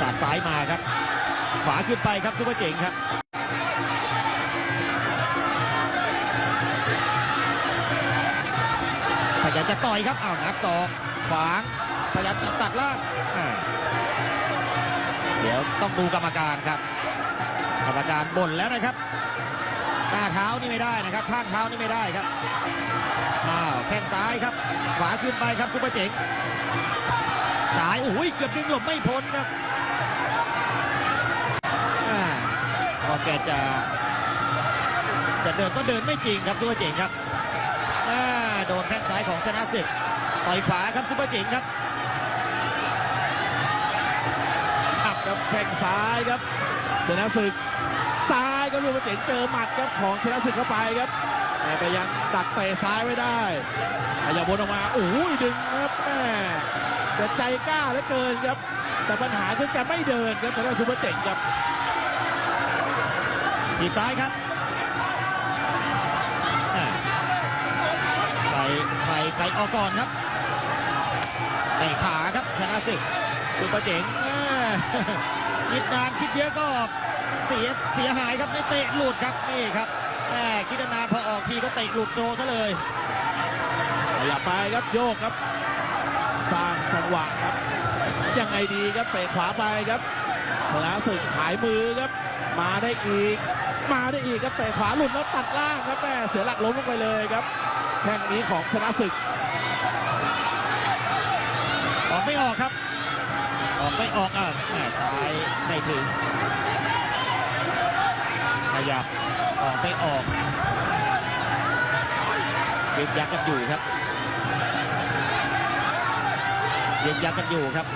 สาดซ้ายมาครับ ขวาขึ้นไปครับซุปเปอร์เจ๋งครับพยายามจะต่อยครับอ้าวงัดศอกขวางพยายามจะตัดล่างเดี๋ยวต้องดูกรรมการครับ กรรมการบ่นแล้วนะครับหน้าเท้านี่ไม่ได้นะครับข้างเท้านี่ไม่ได้ครับอ้าวแข้งซ้ายครับ ขวาขึ้นไปครับซุปเปอร์เจ๋งซ้ายโอ้ยเกือบดึงหลบไม่พ้นครับอ่าพอ แกจะจะเดินก็เดินไม่จริงครับซุปเปอร์เจ๋งครับโดนแข้งซ้ายของชนะศึกต่อยขวาครับซุปเปอร์เจ๋งครับขับครับแข้งซ้ายครับชนะศึกซ้ายครับลูกเจ๋งเจอหมัดครับของชนะศึกเข้าไปครับแต่ยังดักเตะซ้ายไว้ได้ขยับวนออกมาโอ้ยดึงครับแม่แต่ใจกล้าเหลือเกินครับ แต่ปัญหาคือแกไม่เดินครับแต่ได้ซูเปอร์เจ๋งครับ ทีบซ้ายครับไปไปไปออกก่อนครับเตะขาครับชนะศึกซุปเปอร์เจ๋งอ่าคิดนานคิดเยอะก็เสียเสียหายครับนี่เตะหลุดครับนี่ครับแหมคิดนานพอออกทีก็เตะหลุดโซซะเลยขยับไปครับโยกครับ สร้างจังหวะครับ ยังไงดีครับเตะขวาไปครับชนะศึกหายมือครับ มาได้อีก มาได้อีกครับเตะขวาหลุดแล้วตัดล่างครับแม่เสียหลักล้มลงไปเลยครับแข้งนี้ของชนะศึก ออกไม่ออกครับ ออกไม่ออกอะแหมซ้ายไม่ถึงขยับออกไม่ออกยึกยักกันอยู่ครับยึกยักกันอยู่ครับ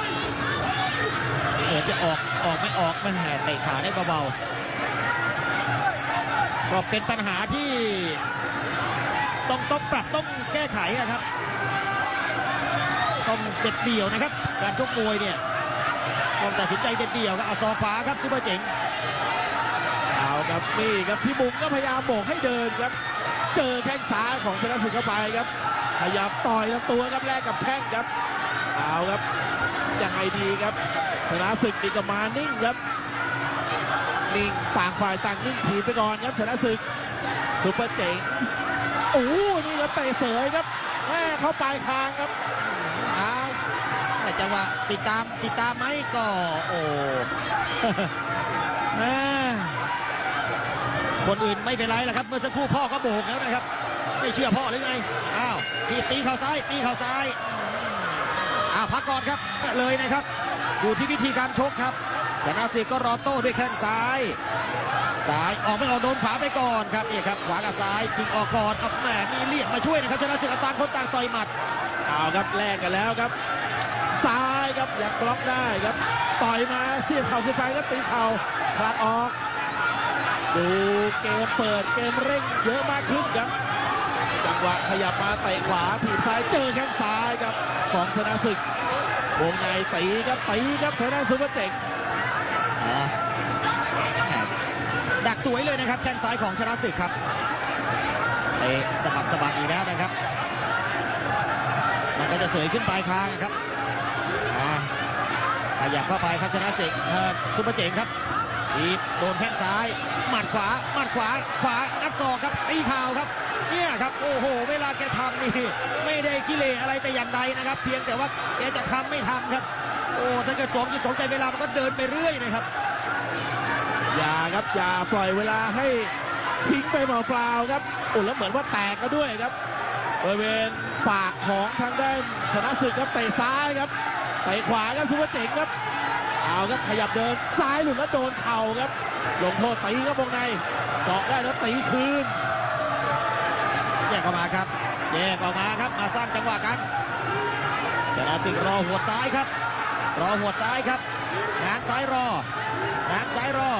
เออจะออกออกไม่ออกมันแหเตะขาได้เบาๆ ก็เป็นปัญหาที่ต้องต้องปรับต้องแก้ไขนะครับ ต้องเด็ดเดี่ยวนะครับ การชกมวยเนี่ยต้องตัดสินใจเด็ดเดี่ยวครับเอาซอขวาครับซุปเปอร์เจ๋งเอาครับนี่ครับพี่บุ๋มก็พยายามโบกให้เดินครับ เจอแข้งซ้ายของชนะศึกเข้าไปครับขยับต่อยลำตัวครับแลกกับแข้งครับเอาครับยังไงดีครับชนะศึกดีก็มานิ่งครับ นิ่งต่างฝ่ายต่างนิ่งถีบไปก่อนครับชนะศึกซุปเปอร์เจ๋งโอ้โหนี่ครับเตะเสยครับแม่เข้าปลายคางครับเอาแต่จังหวะติดตามติดตามไหมก็โอ้คนอื่นไม่เป็นไรแล้วครับ เมื่อสักครู่พ่อก็โบกแล้วนะครับ ไม่เชื่อพ่อหรือไงอ้าวตีตีเข่าซ้าย ตีเข่าซ้ายอ้าวพักก่อนครับเลยนะครับ อยู่ที่วิธีการชกครับ ชนะศึกก็รอโต้ด้วยแข้งซ้ายซ้ายออกไม่ออกโดนขวาไปก่อนครับนี่ครับขวากับซ้ายชิงออกก่อนเอาแหมมีเลียดมาช่วยนะครับชนะศึกต่างคนต่างต่อยหมัดเอาครับแลกกันแล้วครับซ้ายครับยังบล็อกได้ครับต่อยมาเสียบเข่าขึ้นไปครับตีเข่าผลักออก ดูเกมเปิดเกมเร่งเยอะมากขึ้นครับจังหวะขยับมาเตะขวาถีบซ้ายเจอแข้งซ้ายครับของชนะศึกวงในตีครับตีครับทางด้านซุปเปอร์เจ๋ง ดักสวยเลยนะครับแข้งซ้ายของชนะศึกครับเตะสะบัดสะบัดอีกแล้วนะครับ มันก็จะเสยขึ้นปลายคางครับอาขยับเข้าไปครับชนะศึกซุปเปอร์เจ๋งครับทีบโดนแข้งซ้าย หมัดขวา หมัดขวา ขวางัดศอกครับตีข่าวครับ เนี่ยครับ โอ้โห เวลาแกทำนี่ ไม่ได้ขี้เลอะไรแต่อย่างใดนะครับ เพียงแต่ว่าแกจะทำไม่ทำครับ โอ้ถ้าเกิดสองจุดสองใจเวลามันก็เดินไปเรื่อยนะครับ อย่าครับอย่าปล่อยเวลาให้ทิ้งไปเปล่าๆครับโอ้แล้วเหมือนว่าแตกก็ด้วยครับบริเวณปากของทางด้านชนะศึกครับเตะซ้ายครับเตะขวาครับซุปเปอร์เจ๋งครับเอาครับขยับเดินซ้ายหลุดแล้วโดนเข่าครับลงโทษตีครับวงในเกาะได้แล้วตีคืนแยกออกมาครับแยกออกมาครับมาสร้างจังหวะกันชนะศึกรอหัวดซ้ายครับ รอหัวดซ้ายครับหางซ้ายรอหางซ้ายรอ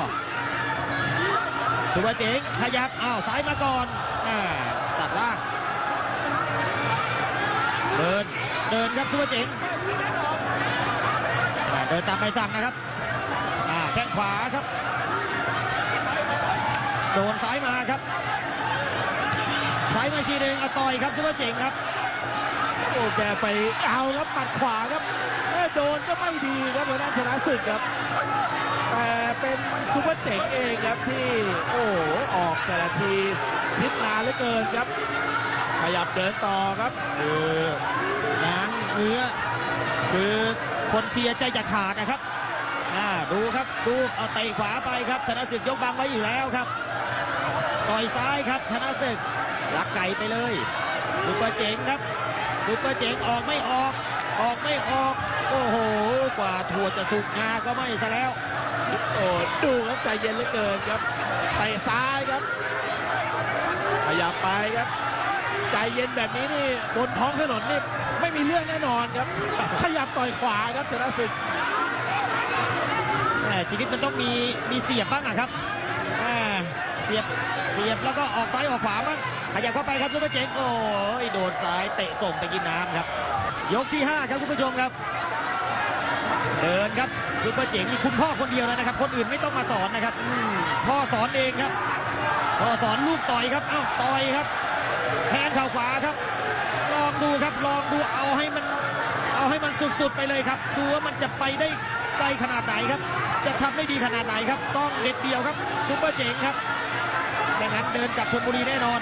สุวเจ๋งขยับอ้าวซ้ายมาก่อนอตัดล่าง เดินเดินครับสุวเจ๋งเดินตามใบสั่งนะครับแข้งขวาครับ โดนซ้ายมาครับซ้ายมาอีกทีหนึ่งเอาต่อยครับซุปเปอร์เจ๋งครับ อ้อ้แกไปเอาครับหมัดขวาครับโดนก็ไม่ดีครับทางด้านชนะศึกครับ แต่เป็นซูเปอร์เจ๋งเองครับที่โอ้ออกแต่ละทีคิดนานเหลือเกินครับ ขยับเดินต่อครับคือง้างเนื้อคือคนเชียร์ใจจะขาดนะครับอ่าดูครับดูเอาเตะขวาไปครับ ชนะศึกยกบังไว้อยู่แล้วครับ ต่อยซ้ายครับชนะศึกลักไก่ไปเลยซุปเปอร์เจ๋งครับ ซุปเปอร์เจ๋งออกไม่ออก ออกไม่ออก โอ้โห กว่าถั่วจะสุกงาก็ไม่ซะแล้ว โอ้ดูครับใจเย็นเหลือเกินครับเตะซ้ายครับ ขยับไปครับ ใจเย็นแบบนี้นี่บนท้องถนนนี่ไม่มีเรื่องแน่นอนครับ ขยับต่อยขวาครับชนะศึกแหม่ชีวิตมันต้องมีมีเสียบบ้างอะครับแหม่เสียบเสียบแล้วก็ออกซ้ายออกขวาบ้งขยับเข้าไปครับซุปเปอร์เจ๋งโอ้ยโดนซ้ายเตะส่งไปกินน้ำครับ ยกที่ 5 ครับคุณผู้ชมครับ เดินครับซุปเปอร์เจ๋งนี่คุณพ่อคนเดียวแล้วนะครับ คนอื่นไม่ต้องมาสอนนะครับพ่อสอนเองครับพ่อสอนลูกต่อยครับเอ้าต่อยครับแทงเข่าขวาครับ ลองดูครับลองดูเอาให้มันเอาให้มันสุดๆไปเลยครับ ดูว่ามันจะไปได้ไกลขนาดไหนครับ จะทำได้ดีขนาดไหนครับ ต้องเด็ดเดียวครับซุปเปอร์เจ๋งครับ ไม่งั้นเดินกลับชลบุรีแน่นอน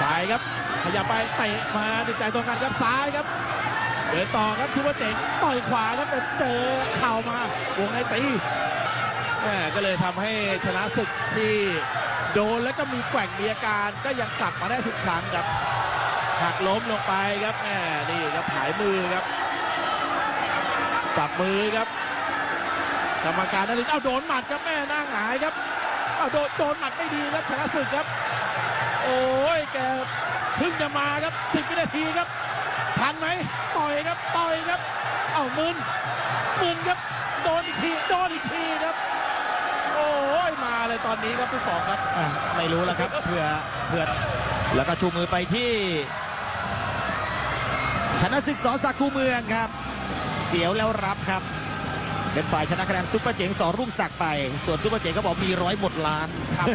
ไปครับขยับไปเตะมาในใจตรงกันครับซ้ายครับเดินต่อครับซูเปอร์เจ๋งต่อยขวาครับแต่เจอเข่ามาวงในตีแม่ก็เลยทำให้ชนะศึกที่โดนแล้วก็มีแกว่งมีอาการก็ยังกลับมาได้ทุกครั้งครับหักล้มลงไปครับแม่นี่ครับผายมือครับสับมือครับกรรมการนรินทร์เอาโดนหมัดครับแม่หน้าหงายครับเอาโดนโดนหมัดไม่ดีครับชนะศึกครับ โอ้ยแกเพิ่งจะมาครับสิบวินาทีครับทันไหมต่อยครับต่อยครับเอ้ามึนมึนครับโดนอีกทีโดนอีกทีครับ โอ้ยมาเลยตอนนี้ครับพี่ป๋องครับอะไม่รู้แล้วครับเผื่อเผื่อแล้วก็ชูมือไปที่ ชนะศึกสอสักคูเมืองครับ เสียวแล้วรับครับ เป็นฝ่ายชนะคะแนนซุปเปอร์เจ๋งสอรุ่งศักดิ์ไป ส่วนซุปเปอร์เจ๋งก็บอกมีร้อยหมดล้านครับ